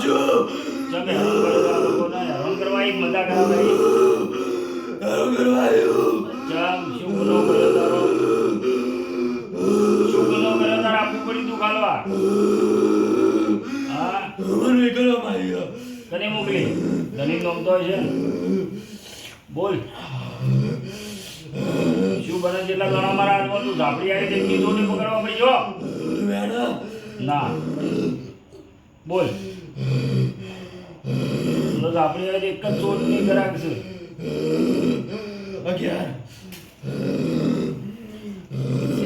તમે હેરાન કરો છો આ લોકોને હેરાન કરવા એક મજા ચમ શું ગુનો કર્યો તારો? શું ગુનો કર્યો તારે? આપવું પડ્યું તું ખાલવા. હા? કને મોકલી? તને નોમતો છે બોલ. શું બને જેટલા ગણા મારા હાથમાં તું ઝાપડી આવી તે કીધું ને પકડવા પડી જો ના. બોલ. ઝાપડી આવી તે એક જ ચોટની ગ્રાહક છે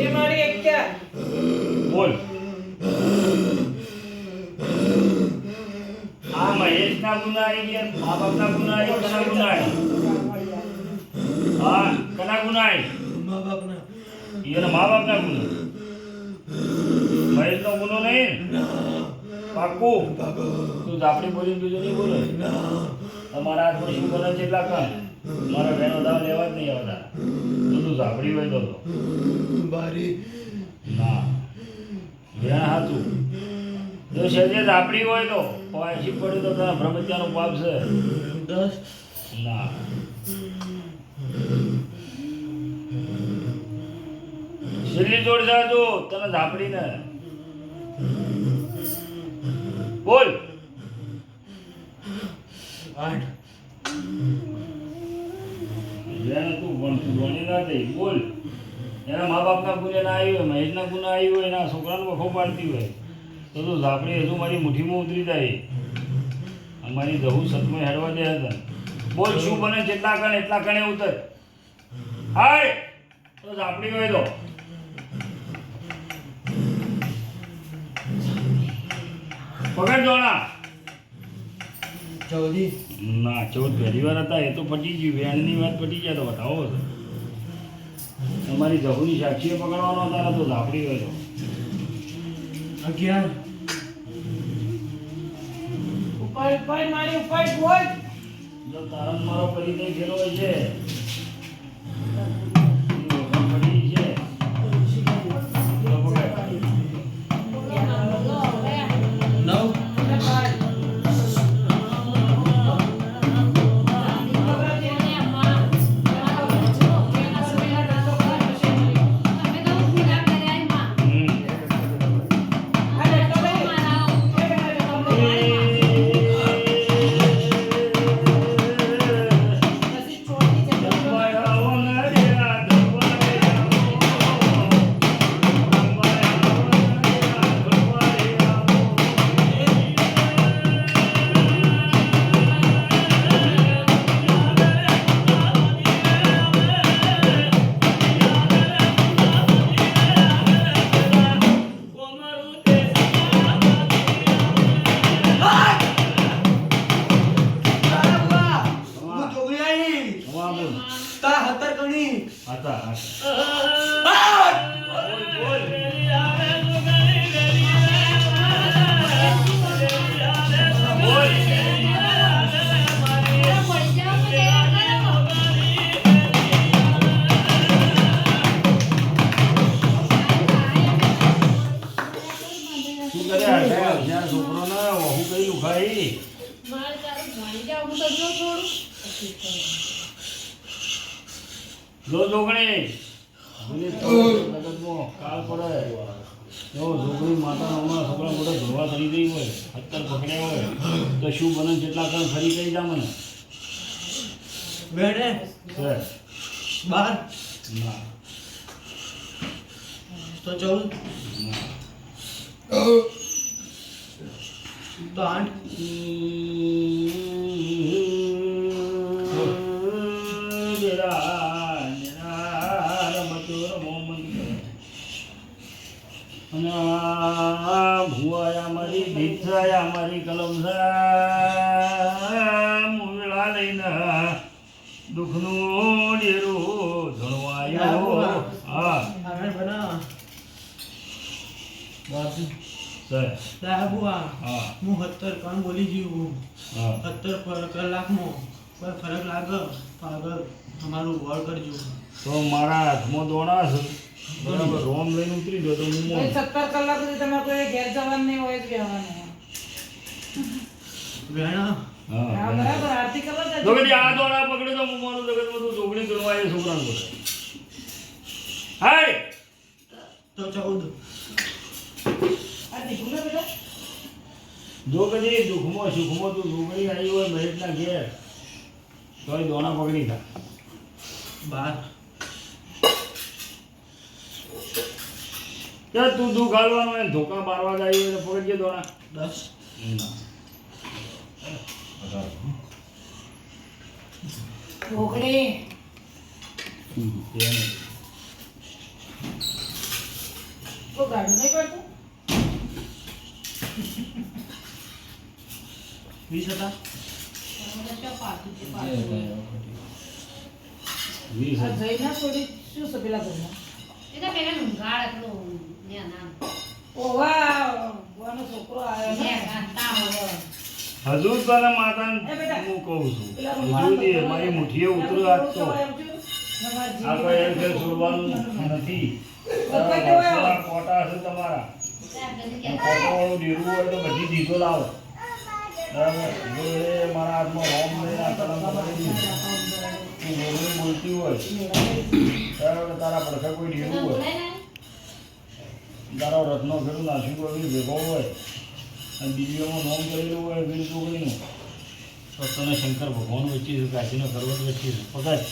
એ મારી ક્યાં બોલ. આ મહેશના ગુના આવી ગયા મા બાપના ગુના આવી કના ગુના આવી? હા કના ગુના આવી? એના મા બાપના ગુના. મહેશનો ગુનો નહીં? પાક્કું? તું ઝાપડી બોલી બીજું નહીં બોલે. તમારા હાથમાં શું બને છે એટલા કામ? મારા બહેનો દાવ લેવા જ નહીં આવતા. તો તું ઝાપડી હોય તો બારી. ના બેન હાથું જો શરીર ઝાપડી હોય તો પાછી પડે તો તને ભ્રમત્યાનો પાપ છે. ના. છેલ્લી જોડ જાજો તને ઝાપડીને. બોલ. જેને તું ભણી ના દઈ બોલ. એના મા બાપના ગુને ના આવી હોય, મહેશના ગુના આવી હોય, એના છોકરાને વખો પાડતી હોય. તો તું ઝાપડી હજુ મારી મુઠ્ઠીમાં ઉતરી જાય. અમારી દહુ સતમાં હેડવા દે હતા. બોલ, શું બને જેટલા કણ એટલા કણે ઉતર. હાય! તો ઝાપડી હોય તો. પકડ દોણા ના ચૌદ પહેલી વાર હતા એ તો પટી ગયું. વેણની વાત પટી ગયા તો બતાવો તમારી જહુની સાક્ષીએ પકડવાનો હતા તો ઝાપડી હોય તો ઉપર ઉપર મારી ઉપર બોલ. જો તારણ મારો પરિચય થયેલો છે હતા, હતા. જો જોગણી. કાળ પડે. જો જોગણી માતા હમણાં છોકરા મોટા ધોવા થઈ ગઈ હોય અત્તર પકડ્યા હોય તો શું બને? જેટલા કણ ફરી ગઈ જા મને. છે. બાર ના. તો ચૌદ તો આઠ. સાહેબ આ હું સત્તર કામ બોલી ગયું હા. સત્તર પર કલાકમાં કોઈ ફરક લાગે તો આગળ અમારું વોર કરજો. તો મારા હાથમાં દોણા છે. બરાબર. રોમ લઈને ઉતરી ગયો તો હું સત્તર કલાક સુધી તમે કોઈ ઘેર જવાનું નહીં હોય જ કહેવાનું વેણા. બરાબર. આરતી કરવા જાય તો આ દોડા પકડે તો હું માનું જગત બધું જોગણી કરવા એ છોકરાનું બોલે હાય! તો ચૌદ. જો કદી દુઃખમાં સુખમાં તું જોગણી આવી હોય મહેશના ઘેર. એ દોણા પકડી ખા. બાર. કે તું દુઃખ હાલવાનું એને ધોકા મારવા જાય હોય તો પકડજે દોણા. દસ ઢોકળી તો ગાડું નહીં પડતું? વીસ હતા? વીસ આ જઈ શું છે પેલા ઘરમાં એટલે પેલા ઊંઘાડ એટલું ને નામ. ઓ વાહ છોકરો આવ્યો ને. ને હોય. હજુ તને માતાને હું કહું છું. હજુ રૂમાલ મારી મુઠ્ઠીએ ઉતર્યું આજ તો એમ કે છોડવાનું નથી. કોટા તમારા. ડેરું હોય તો બધી દીધો લાવો. બરાબર જો એ મારા હાથમાં રોમ લઈને આ કલમ તું તારા પડખે કોઈ ડેરું હોય તારો રત્નો ફેરું નાસી હોય દિવ્યમાં નોમ કરેલું હોય વીર ચોકડીનું તો તને શંકર ભગવાન વચ્ચે કાશી કાશીનો પર્વત વચ્ચે પકડ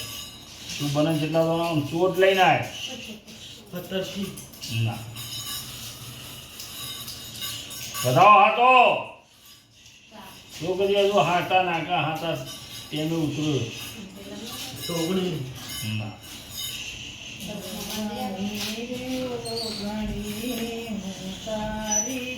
તું બને જેટલા તો ચોટ લઈને આવે ના. બધા હાથો. શું છોકરી હજુ હાટા નાકા હાટા તેને ઉતર્યો છોકરી ના તારી